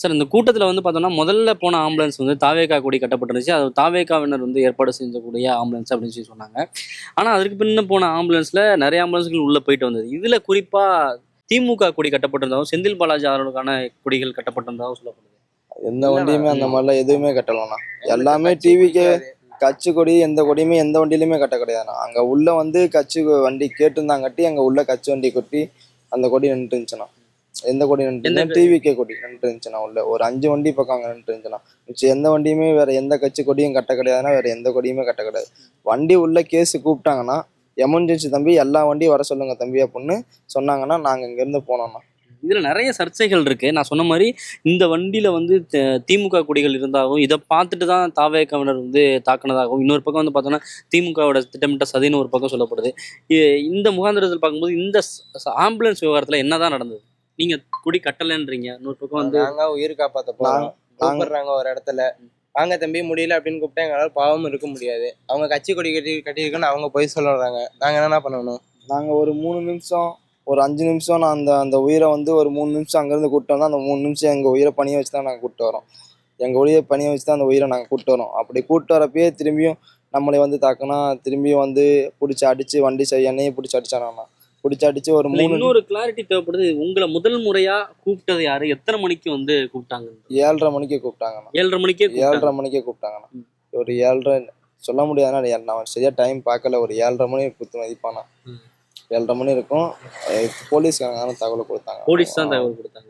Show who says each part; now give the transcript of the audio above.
Speaker 1: Sir இந்த கூட்டத்தில் வந்து பார்த்தோம்னா முதல்ல போன ஆம்புலன்ஸ் வந்து தாவேக்கா கொடி கட்டப்பட்டிருந்துச்சு. அது தாவேக்காவினர் வந்து ஏற்பாடு செஞ்சக்கூடிய ஆம்புலன்ஸ் அப்படின்னு சொல்லி சொன்னாங்க. ஆனால் அதுக்கு பின்ன போன ஆம்புலன்ஸில் நிறைய ஆம்புலன்ஸ்கள் உள்ளே போயிட்டு வந்தது. இதில் குறிப்பாக திமுக கொடி கட்டப்பட்டிருந்தாலும் செந்தில் பாலாஜி அவர்களுக்கான கொடிகள் கட்டப்பட்டிருந்தாலும் சொல்லப்படுது.
Speaker 2: எந்த வண்டியுமே அந்த மாதிரிலாம் எதுவுமே கட்டலண்ணா. எல்லாமே டிவிக்கு கட்சி கொடி எந்த கொடியுமே எந்த வண்டியிலுமே கட்ட கிடையாதுண்ணா அங்கே உள்ள வந்து கட்சி வண்டி கேட்டிருந்தாங்கட்டி அங்கே உள்ள கட்சி வண்டி கொட்டி அந்த கொடி நின்றுட்டு இருந்துச்சுண்ணா எந்த கொடி நின்று டிவிக்கே கொடி? நின்றுட்டு இருந்துச்சுண்ணா உள்ள. ஒரு அஞ்சு வண்டி பக்கம் அங்கே நின்றுட்டு இருந்துச்சுண்ணா மிச்சம் எந்த வண்டியுமே வேற எந்த கட்சி கொடியும் கட்ட கிடையாதுன்னா வேற எந்த கொடியுமே கட்ட கிடையாது. வண்டி உள்ள கேஸ் கூப்பிட்டாங்கன்னா எமர்ஜென்சி தம்பி எல்லா வண்டியும் வர சொல்லுங்க தம்பி அப்படின்னு சொன்னாங்கன்னா நாங்கள் இங்கேருந்து போனோம்ண்ணா
Speaker 1: இதில் நிறைய சர்ச்சைகள் இருக்கு. நான் சொன்ன மாதிரி இந்த வண்டியில் வந்து திமுக கொடிகள் இருந்தாலும் இதை பார்த்துட்டு தான் தாவேக்காவினர் வந்து தாக்குனதாகவும் இன்னொரு பக்கம் வந்து பார்த்தோன்னா திமுகவோட திட்டமிட்ட சதின்னு ஒரு பக்கம் சொல்லப்படுது. இந்த முகாந்திரத்தில் பார்க்கும்போது இந்த ஆம்புலன்ஸ் விவகாரத்தில் என்னதான் நடந்தது? நீங்க கொடி கட்டலைன்றீங்க. இன்னொரு பக்கம் வந்து
Speaker 3: நாங்க உயிர் காப்பாத்த போறோம். கூப்பிடுறாங்க ஒரு இடத்துல. வாங்க தம்பி முடியல அப்படின்னு கூப்பிட்டா எங்களால பாவம் இருக்க முடியாது. அவங்க கட்சி கொடி கட்டி கட்டியிருக்குன்னு அவங்க போய் சொல்லுறாங்க நாங்க என்ன பண்ணணும்?
Speaker 2: நாங்கள் ஒரு மூணு நிமிஷம் ஒரு அஞ்சு நிமிஷம் நான் அந்த அந்த உயிரை வந்து ஒரு மூணு நிமிஷம் அங்கேருந்து கூப்பிட்டு வந்தோம் அந்த மூணு நிமிஷம் எங்கள் உயிரை பணிய வச்சு தான் நாங்கள் கூப்பிட்டு வரோம். எங்கள் உயிரை பணிய வச்சு தான் அந்த உயிரை நாங்கள் கூப்பிட்டு வரோம். அப்படி கூப்பிட்டு வரப்பயே திரும்பியும் நம்மளை வந்து தாக்குனா திரும்பியும் வந்து பிடிச்சி அடிச்சு வண்டி செய்ய என்னையும் பிடிச்சி அடிச்சானா பிடிச்சி அடிச்சு ஒரு மூணு
Speaker 1: இன்னொரு கிளாரிட்டி தேவைப்படுது. உங்களை முதல் முறையா கூப்பிட்டது யாரு? எத்தனை மணிக்கு வந்து கூப்பிட்டாங்க
Speaker 2: ஏழரை மணிக்கு கூப்பிட்டாங்கண்ணா.
Speaker 1: ஏழரை மணிக்கே.
Speaker 2: ஏழரை மணிக்கே கூப்பிட்டாங்கண்ணா. ஒரு ஏழரை சொல்ல முடியாதுண்ணா நான் சரியா டைம் பார்க்கல. ஒரு ஏழரை மணி குத்து மதிப்பானா. ஏழரை மணி இருக்கும். போலீஸ்காரங்க தகவல் கொடுத்தாங்க.
Speaker 1: போலீஸ் தான் தகவல் கொடுத்தாங்க.